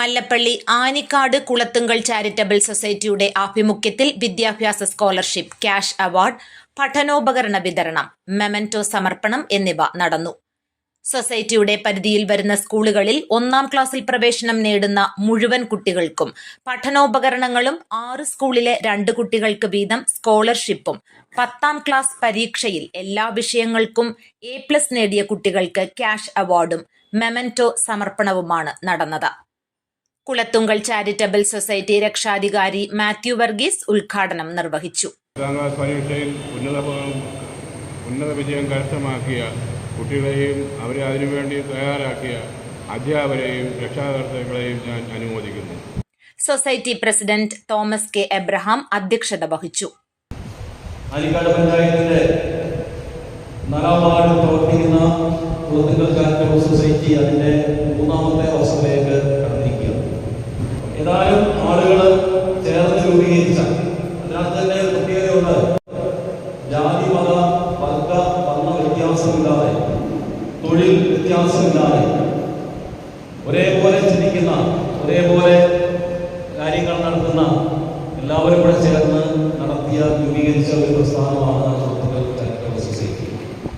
Mallappally Anikkad Kulathunkal charitable സൊസൈറ്റിയുടെ ആഭിമുഖ്യത്തിൽ വിദ്യാഭ്യാസ സ്കോളർഷിപ്പ് ക്യാഷ് അവാർഡ് പഠനോപകരണ വിതരണം മെമന്റോ സമർപ്പണം എന്നിവ നടന്നു. സൊസൈറ്റിയുടെ പരിധിയിൽ വരുന്ന സ്കൂളുകളിൽ ഒന്നാം ക്ലാസ്സിൽ പ്രവേശനം നേടുന്ന മുഴുവൻ കുട്ടികൾക്കും പഠനോപകരണങ്ങളും ആറ് സ്കൂളിലെ രണ്ട് കുട്ടികൾക്ക് വീതം സ്കോളർഷിപ്പും പത്താം ക്ലാസ് പരീക്ഷയിൽ എല്ലാ വിഷയങ്ങൾക്കും എ പ്ലസ് നേടിയ കുട്ടികൾക്ക് ക്യാഷ് അവാർഡും മെമന്റോ സമർപ്പണവുമാണ് നടന്നത്. കുളത്തുങ്കൽ ചാരിറ്റബിൾ സൊസൈറ്റി രക്ഷാധികാരി മാത്യു വർഗീസ് ഉദ്ഘാടനം നിർവഹിച്ചു. പത്താം ക്ലാസ് പരീക്ഷയിൽ ഉന്നത ഉന്നത വിജയം കരസ്ഥമാക്കിയ കുട്ടികളെയും അവരെ അതിനുവേണ്ടി തയ്യാറാക്കിയ അധ്യാപകരെയും രക്ഷാകർത്താക്കളെയും ഞാൻ അനുമോദിക്കുന്നു. Society president Thomas K Abraham അധ്യക്ഷത വഹിച്ചു. ആലിക്കാട് പഞ്ചായത്തിന്റെ നാലാം വാർഡിൽ പ്രവർത്തിക്കുന്ന കുളത്തുങ്കൽ ചാരിറ്റബിൾ സൊസൈറ്റി അതിന്റെ മൂന്നാമത്തെ വർഷത്തിലേക്ക് കടന്നിരിക്കുക ഏതായാലും ആളുകൾ ചേർന്ന് രൂപീകരിച്ച അതിനകത്ത് തന്നെ ഒരു പ്രത്യേകതയുണ്ട് ജാതി മത വർഗ വർണ വ്യത്യാസമില്ലാതെ തൊഴിൽ വ്യത്യാസമില്ലാതെ ഒരേപോലെ ചിന്തിക്കുന്ന ഒരേപോലെ കാര്യങ്ങൾ നടത്തുന്ന എല്ലാവരും കൂടെ ചേർന്ന് നടത്തിയ രൂപീകരിച്ച ഒരു പ്രസ്ഥാനമാണ്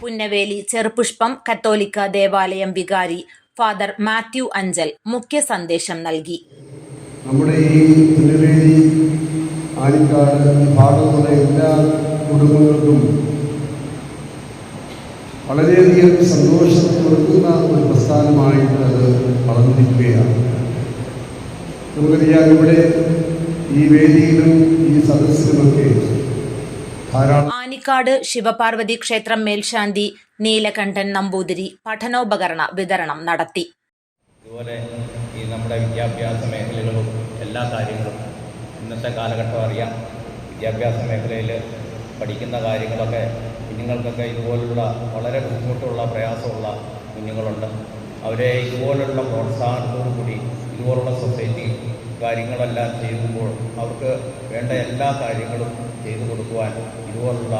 പുന്നവേലി ചെറുപുഷ്പം കത്തോലിക്ക ദേവാലയം വികാരി ഫാദർ മാത്യു അഞ്ചൽ മുഖ്യ സന്ദേശം നൽകി. നമ്മുടെ ഈ പുനരേരി ആലിക്കാട് ഈ ഭാഗത്തുള്ള എല്ലാ കുടുംബങ്ങൾക്കും വളരെയധികം സന്തോഷം കൊടുക്കുന്ന ഒരു പ്രസ്ഥാനമായിട്ട് അത് വളർന്നിരിക്കുകയാണ്. നമുക്കറിയാം ഇവിടെ ഈ വേദിയിലും ഈ സദസ്സിലുമൊക്കെ ധാരാളം ആനിക്കാട് ശിവപാർവതി ക്ഷേത്രം മേൽശാന്തി നീലകണ്ഠൻ നമ്പൂതിരി പഠനോപകരണ വിതരണം നടത്തി. അതുപോലെ നമ്മുടെ വിദ്യാഭ്യാസ മേഖലകളും എല്ലാ കാര്യങ്ങളും ഇന്നത്തെ കാലഘട്ടം അറിയാം. വിദ്യാഭ്യാസ മേഖലയിൽ പഠിക്കുന്ന കാര്യങ്ങളൊക്കെ കുഞ്ഞുങ്ങൾക്കൊക്കെ ഇതുപോലുള്ള വളരെ ബുദ്ധിമുട്ടുള്ള പ്രയാസമുള്ള കുഞ്ഞുങ്ങളുണ്ട്. അവരെ ഇതുപോലുള്ള പ്രോത്സാഹനത്തോടു കൂടി ഇതുപോലുള്ള സൊസൈറ്റി കാര്യങ്ങളെല്ലാം ചെയ്യുമ്പോൾ അവർക്ക് വേണ്ട എല്ലാ കാര്യങ്ങളും ചെയ്തു കൊടുക്കുവാൻ ഇതുപോലുള്ള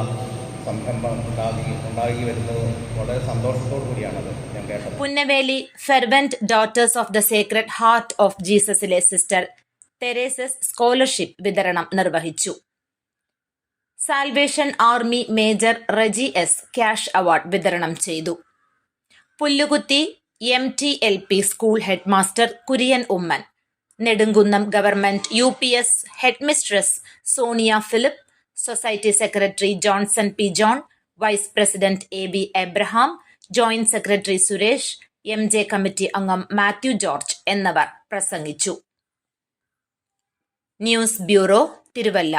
സംരംഭം ഉണ്ടാകി ഉണ്ടാകി വരുന്നത് വളരെ സന്തോഷത്തോടു കൂടിയാണത് ഞാൻ Punnaveli fervent daughters of the sacred heart of ജീസസിലെ sister Teresa's scholarship വിതരണം നിർവഹിച്ചു. Salvation army major Reji S cash award വിതരണം ചെയ്തു. Pullukuthi M T L P school head master Kurian Oommen. Nedumkunnam government U P S headmistress Sonia Philip society secretary Johnson P John vice president A B Abraham joint secretary Suresh M J committee അംഗം Mathew George എന്നിവർ പ്രസംഗിച്ചു. News bureau Thiruvalla.